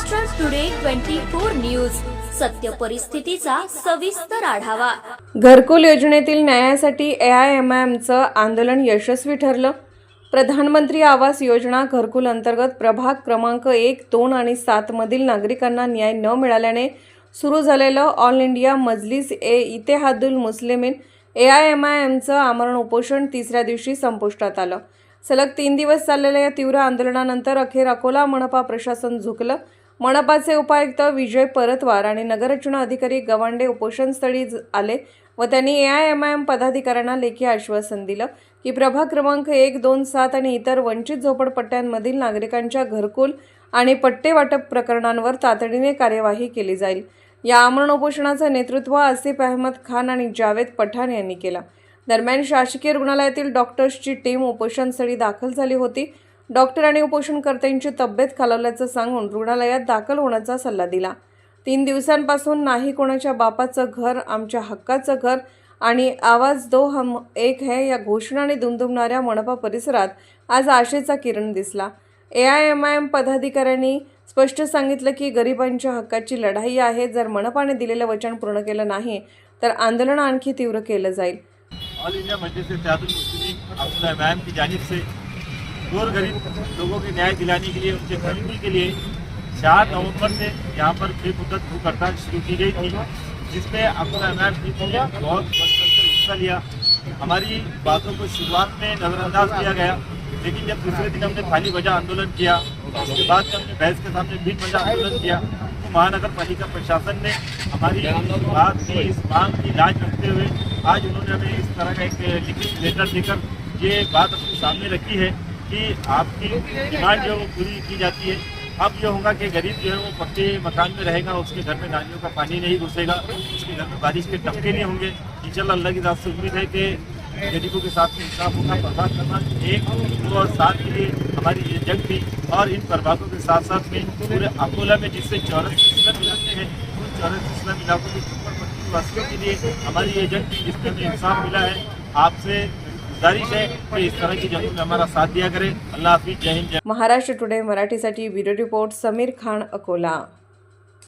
Maharashtra today twenty four news सत्य परिस्थितीचा सविस्तर आढावा. घरकुल योजनेतील न्यायासाठी ए आय एम आय एमचं आंदोलन यशस्वी ठरलं. प्रधानमंत्री आवास योजना घरकुल अंतर्गत प्रभाग क्रमांक एक दोन आणि सातमधील नागरिकांना न्याय न मिळाल्याने सुरू झालेलं all India Majlis e Ittehadul Muslimeen A I M I एमचं आमरण उपोषण तिसऱ्या दिवशी संपुष्टात आलं. सलग तीन दिवस चाललेल्या या तीव्र आंदोलनानंतर अखेर अकोला मनपा प्रशासन झुकलं. मनपाचे उपायुक्त विजय परतवार आणि नगररचना अधिकारी गवांडे उपोषणस्थळी ज- आले व त्यांनी A I M I M पदाधिकाऱ्यांना लेखी आश्वासन दिलं की प्रभाग क्रमांक एक दोन सात आणि इतर वंचित झोपडपट्ट्यांमधील नागरिकांच्या घरकुल आणि पट्टे वाटप प्रकरणांवर तातडीने कार्यवाही केली जाईल. या आमरण उपोषणाचं नेतृत्व आसिफ अहमद खान आणि जावेद पठाण यांनी केलं. दरम्यान शासकीय रुग्णालयातील डॉक्टर्सची टीम उपोषणस्थळी दाखल झाली होती. डॉक्टर आणि उपोषणकर्त्यांची तब्येत खालावल्याचं सांगून रुग्णालयात दाखल होण्याचा सल्ला दिला. तीन दिवसांपासून नाही कोणाच्या बापाचं घर आमच्या हक्काचं घर आणि आवाज दो हम एक है या घोषणाने दुमदुमणाऱ्या मनपा परिसरात आज आशेचा किरण दिसला. A I M I M पदाधिकाऱ्यांनी स्पष्ट सांगितलं की गरिबांच्या हक्काची लढाई आहे जर मनपाने दिलेलं वचन पूर्ण केलं नाही तर आंदोलन आणखी तीव्र केलं जाईल. ऑल इंडिया मजलिस की जानिब से गोर गरीब लोगों को न्याय दिलाने के लिए, उनके खरीदी के लिए चार नवंबर से यहाँ पर बेमुदत भूख हड़ताल शुरू की गई थी, जिसमें अब्दुल इमाम जी बहुत हिस्सा लिया। हमारी बातों को शुरुआत में नज़रअंदाज किया गया, लेकिन जब दूसरे दिन हमने खाली वजह आंदोलन किया, उसके बाद जब हमने बहस के सामने बिन वजह आंदोलन किया तो महानगर पालिका प्रशासन ने हमारी बात की इस मांग की लाज रखते हुए आज उन्होंने हमें इस तरह का एक लिखित लेटर देकर ये बात अपने सामने रखी है। कि आपकी डिमांड जो पूरी की जाती है। अब ये होगा कि गरीब जो है वो पक्के मकान में रहेगा, उसके घर में नालियों का पानी नहीं घुसेगा, उसके घर में बारिश के टपके नहीं होंगे। इंशाल्लाह अल्लाह की रात से उम्मीद है कि गरीबों के साथ में इंसाफ होगा, बर्बाद करना एक, दो और सात के लिए हमारी ये जंग थी और इन प्रभागों के साथ साथ में पूरे अकोला में जिससे चौरस इस्लाम इलाके हैं, उन चौरस इस्लाम इलाकों के वासियों के लिए हमारी ये जंग थी जिसमें इंसाफ मिला है। आपसे गुजारिश है। कि इस तरह की जंगों में हमारा साथ दिया करें। अल्लाह हाफिज। जय हिंद महाराष्ट्र टुडे मराठीसाठी व्हिडिओ रिपोर्ट समीर खान अकोला।